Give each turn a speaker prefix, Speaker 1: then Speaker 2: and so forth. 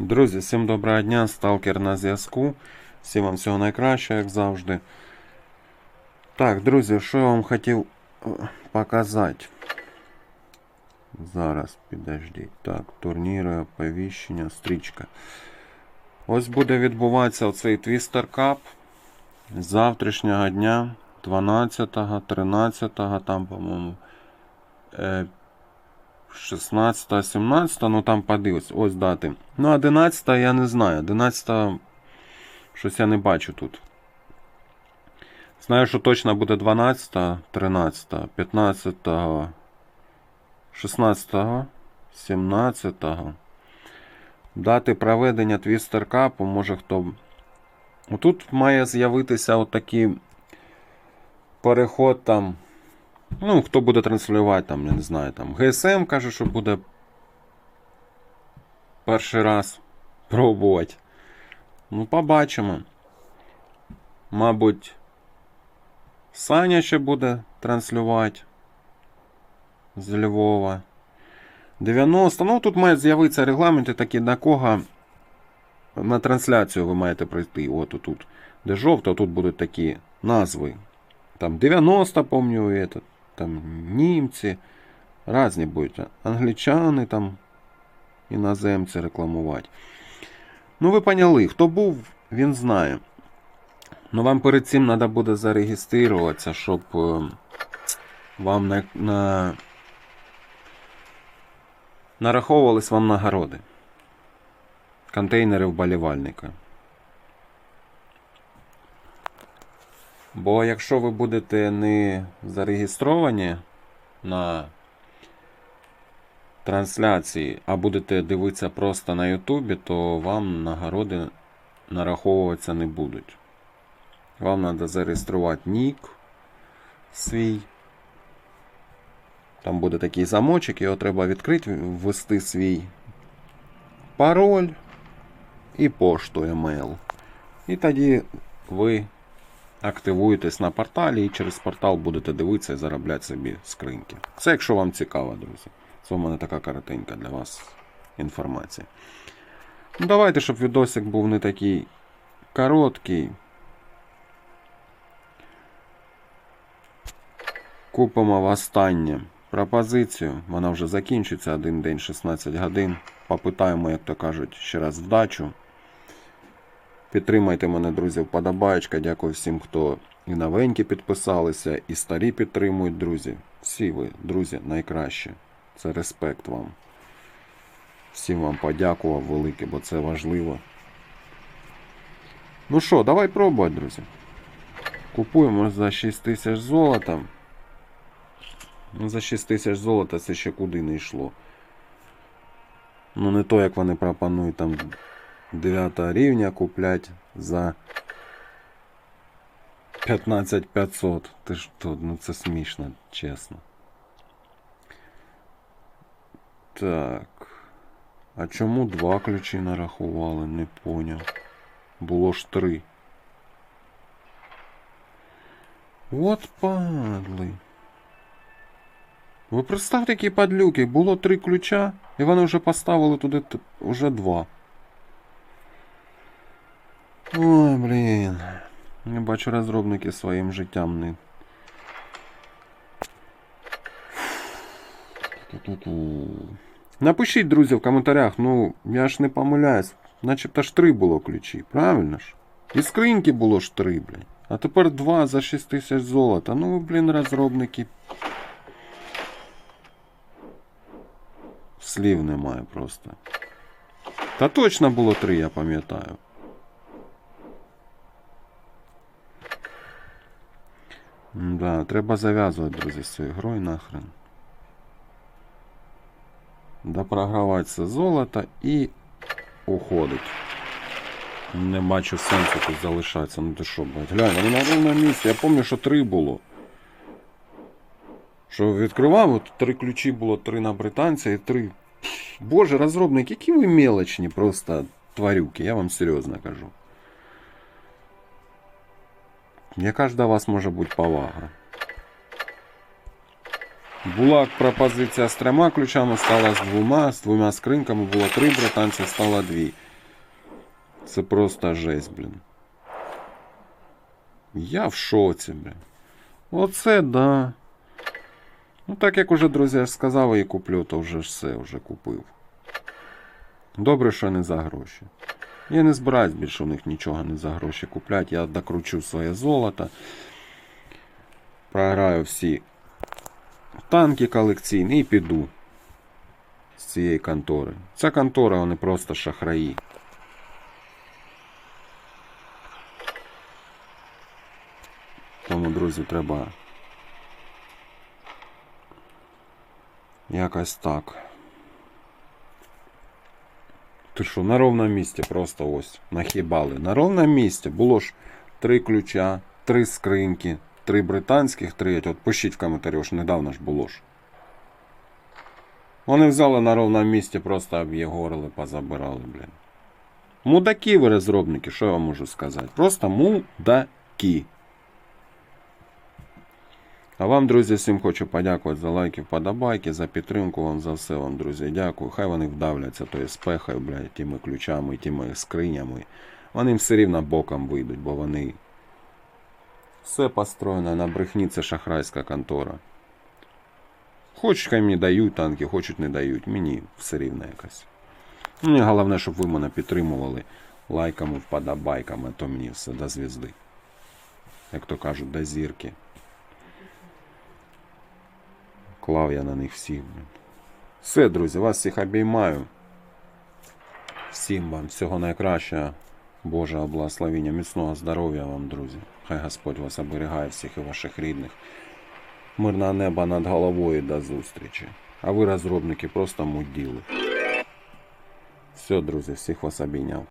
Speaker 1: Друзі, всім доброго дня, сталкер на зв'язку. Всім вам всього найкращого, як завжди. Так, друзі, що я вам хотів е, показати. Зараз, підождіть. Так, турніри, оповіщення, стрічка. Ось буде відбуватися оцей Twister Cup з завтрашнього дня, 12, 13, там, по-моєму. Е, 16, 17, ну там подивись, ось дати. Ну, 11 я не знаю. 11 щось я не бачу тут. Знаю, що точно буде 12, 13, 15, 16, 17. Дати проведення Твістер Капу, може хто. Тут має з'явитися отакий переход там. Ну, хто буде транслювати, там, я не знаю, там GSM каже, що буде перший раз пробувати. Ну, побачимо. Мабуть, Саня ще буде транслювати з Львова. 90. Ну, тут мають з'явитися регламенти такі, на кого на трансляцію ви маєте прийти. От тут, де жовто, тут будуть такі назви. Там 90, помню, этот, там німці, різні будуть. Англічани там, іноземці рекламувати. Ну, ви поняли, хто був, він знає. Ну, вам перед цим треба буде зареєструватися, щоб е, вам на, на... нараховувались вам нагороди. Контейнери вболівальника. Бо якщо ви будете не зареєстровані на трансляції, а будете дивитися просто на Ютубі, то вам нагороди нараховуватися не будуть. Вам треба зареєструвати нік свій. Там буде такий замочок, його треба відкрити, ввести свій пароль і пошту email. І тоді ви активуєтесь на порталі і через портал будете дивитися і заробляти собі скриньки. Це якщо вам цікаво, друзі. Це у мене така коротенька для вас інформація. Ну, давайте, щоб відосик був не такий короткий. Купимо в останнє пропозицію. Вона вже закінчиться один день 16 годин. Попитаємо, як то кажуть, ще раз вдачу. Підтримайте мене, друзі, вподобаєчка. Дякую всім, хто і новенькі підписалися, і старі підтримують, друзі. Всі ви, друзі, найкраще. Це респект вам. Всім вам подякував велике, бо це важливо. Ну що, давай пробувати, друзі. Купуємо за 6 тисяч золота. Ну, за 6 тисяч золота це ще куди не йшло. Ну, не то, як вони пропонують там 9 рівня куплять за 15 500. Ти ж то, ну це смішно, чесно. Так. А чому два ключі нарахували? Не поняв. Було ж три. От падли. Ви представте, які падлюки. Було три ключа, і вони вже поставили туди уже два. Ой, блін. Я бачу, розробники своїм життям не. Ту-ту-ту. Напишіть, друзі, в коментарях, ну, я ж не помиляюсь. Начебто ж три було ключі, правильно ж? І скриньки було ж три, блін. А тепер два за 6 тисяч золота. Ну, ви, блін, розробники. Слів немає просто. Та точно було три, я пам'ятаю. Да, треба зав'язувати, друзі, з цією грою нахрен. Допрогравати золото і уходить. Не бачу сенсу тут залишатися. Ну ти що, блядь, глянь, вони на рівному місці. Я пам'ятаю, що три було. Що відкривав, от три ключі було, три на британця і три. Боже, розробник, які ви мелочні просто тварюки, я вам серйозно кажу. Яка ж до вас може бути повага? Була пропозиція з трьома ключами, стала з двома, з двома скринками було три британці, стало дві. Це просто жесть, блін. Я в шоці, блін. Оце да. Ну, так як уже, друзі, я ж сказав, і куплю, то вже все вже купив. Добре, що не за гроші. Я не збираюсь більше у них нічого не за гроші купляти. Я докручу своє золото. Програю всі танки колекційні і піду з цієї контори. Ця контора, вони просто шахраї. Тому, друзі, треба якось так. Ти що, на ровному місці просто ось нахибали. На ровному місці було ж три ключа, три скриньки, три британських, три. От пишіть в коментарі, ж недавно ж було ж. Вони взяли на ровному місці, просто об'єгорили, позабирали, блін. Мудаки ви розробники, що я вам можу сказати? Просто мудаки. А вам, друзі, всім хочу подякувати за лайки, вподобайки, за підтримку вам за все вам, друзі. Дякую. Хай вони вдавляться тою спехою, блядь, тими ключами, тими скринями. Вони все рівно боком вийдуть, бо вони. Все построєно на брехні, це шахрайська контора. Хочуть, хай мені дають танки, хочуть не дають. Мені все рівно якось. Мені головне, щоб ви мене підтримували лайками, вподобайками, а то мені все до звізди. Як то кажуть, до зірки. Клав я на них всіх. Все, друзі, вас всіх обіймаю. Всім вам всього найкращого. Божого благословення, міцного здоров'я вам, друзі. Хай Господь вас оберігає всіх і ваших рідних. Мирного неба над головою до зустрічі. А ви, розробники, просто муділи. Все, друзі, всіх вас обійняв.